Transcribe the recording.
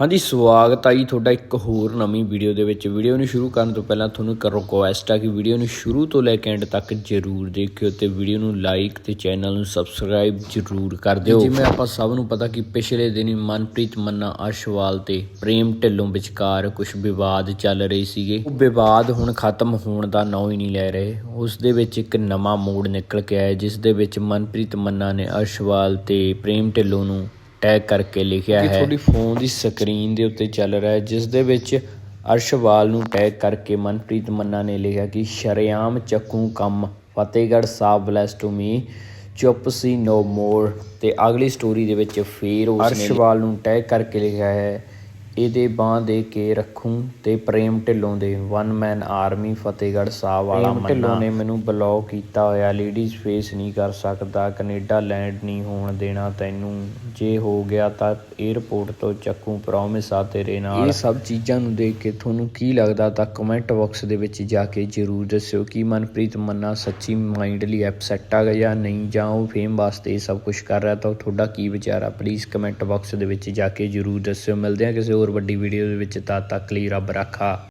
ਹਾਂਜੀ, ਸਵਾਗਤ ਆ ਜੀ ਤੁਹਾਡਾ ਇੱਕ ਹੋਰ ਨਵੀਂ ਵੀਡੀਓ ਦੇ ਵਿੱਚ। ਵੀਡੀਓ ਨੂੰ ਸ਼ੁਰੂ ਕਰਨ ਤੋਂ ਪਹਿਲਾਂ ਤੁਹਾਨੂੰ ਇੱਕ ਰਿਕੁਐਸਟ ਆ ਕਿ ਵੀਡੀਓ ਨੂੰ ਸ਼ੁਰੂ ਤੋਂ ਲੈ ਕੇ ਐਂਡ ਤੱਕ ਜਰੂਰ ਦੇਖਿਓ ਤੇ ਵੀਡੀਓ ਨੂੰ ਲਾਈਕ ਤੇ ਚੈਨਲ ਨੂੰ ਸਬਸਕ੍ਰਾਈਬ ਜਰੂਰ ਕਰ ਦਿਓ। ਜਿਵੇਂ ਆਪਾਂ ਸਭ ਨੂੰ ਪਤਾ ਕਿ ਪਿਛਲੇ ਦਿਨੀ ਮਨਪ੍ਰੀਤ ਮੰਨਾ ਅਰਸ਼ਵਾਲ ਤੇ ਪ੍ਰੇਮ ਢਿੱਲੋਂ ਵਿਚਕਾਰ ਕੁਝ ਵਿਵਾਦ ਚੱਲ ਰਹੇ ਸੀਗੇ। ਉਹ ਵਿਵਾਦ ਹੁਣ ਖਤਮ ਹੋਣ ਦਾ ਨਾਂ ਹੀ ਨਹੀਂ ਲੈ ਰਹੇ। ਉਸ ਦੇ ਵਿੱਚ ਇੱਕ ਨਵਾਂ ਮੋੜ ਨਿਕਲ ਕੇ ਆਇਆ, ਜਿਸ ਦੇ ਵਿੱਚ ਮਨਪ੍ਰੀਤ ਮੰਨਾ ਨੇ ਅਰਸ਼ਵਾਲ ਤੇ ਪ੍ਰੇਮ ਢਿੱਲੋਂ ਨੂੰ ਟੈਗ ਕਰਕੇ ਲਿਖਿਆ ਹੈ। ਤੁਹਾਡੀ ਫੋਨ ਦੀ ਸਕਰੀਨ ਦੇ ਉੱਤੇ ਚੱਲ ਰਿਹਾ ਹੈ ਜਿਸ ਦੇ ਵਿੱਚ ਅਰਸ਼ਵਾਲ ਨੂੰ ਟੈਗ ਕਰਕੇ ਮਨਪ੍ਰੀਤ ਮੰਨਾ ਨੇ ਲਿਖਿਆ ਕਿ ਸ਼ਰੇਆਮ ਚੱਕੂ ਕੰਮ Fatehgarh Sahib bless to me ਚੁੱਪ ਸੀ ਨੋ ਮੋਰ ਤੇ ਅਗਲੀ ਸਟੋਰੀ ਦੇ ਵਿੱਚ ਫੇਰ ਉਸ ਅਰਸ਼ਵਾਲ ਨੂੰ ਟੈਗ ਕਰਕੇ ਲਿਖਿਆ ਹੈ। ਇਹਦੇ ਬਾਹ ਦੇ ਕੇ ਰੱਖੂੰ ਤੇ ਪ੍ਰੇਮ ਢਿੱਲੋਂ ਦੇ। One man army Fatehgarh Sahib ਵਾਲਾ ਮੰਨਾ। ਢਿੱਲੋਂ ਨੇ ਮੈਨੂੰ ਬਲੌਕ ਕੀਤਾ ਹੋਇਆ। ਲੇਡੀਜ਼ ਫੇਸ ਨਹੀਂ ਕਰ ਸਕਦਾ। ਕੈਨੇਡਾ ਲੈਂਡ ਨਹੀਂ ਹੋਣ ਦੇਣਾ ਤੈਨੂੰ। ਜੇ ਹੋ ਗਿਆ ਤਾਂ 에ਅਰਪੋਰਟ ਤੋਂ ਚੱਕੂ। ਪ੍ਰੋਮਿਸ ਆ ਤੇਰੇ ਨਾਲ। ਇਹ ਸਭ ਚੀਜ਼ਾਂ ਨੂੰ ਦੇਖ ਕੇ ਤੁਹਾਨੂੰ ਕੀ ਲੱਗਦਾ? ਤਾਂ ਕਮੈਂਟ ਬਾਕਸ ਦੇ ਵਿੱਚ ਜਾ ਕੇ ਜਰੂਰ ਦੱਸਿਓ ਕਿ ਮਨਪ੍ਰੀਤ ਮੰਨਾ ਸੱਚੀ ਮਾਈਂਡਲੀ ਐਪਸੈਟ ਆ ਜਾਂ ਨਹੀਂ ਜਾਂ ਉਹ ਫੇਮ ਵਾਸਤੇ ਸਭ ਕੁਝ ਕਰ ਰਿਹਾ ਤਾਂ ਤੁਹਾਡਾ ਕੀ ਵਿਚਾਰ ਆ? ਪਲੀਜ਼ ਕਮੈਂਟ ਬਾਕਸ ਦੇ ਵਿੱਚ ਜਾ ਕੇ ਜਰੂਰ ਦੱਸਿਓ। ਮਿਲਦੇ ਹਾਂ ਕਿਸੇ ਹੋਰ ਵੱਡੀ ਵੀਡੀਓ ਦੇ ਵਿੱਚ ਤਦ ਤੱਕ ਲਈ ਰੱਬ ਰਾਖਾ।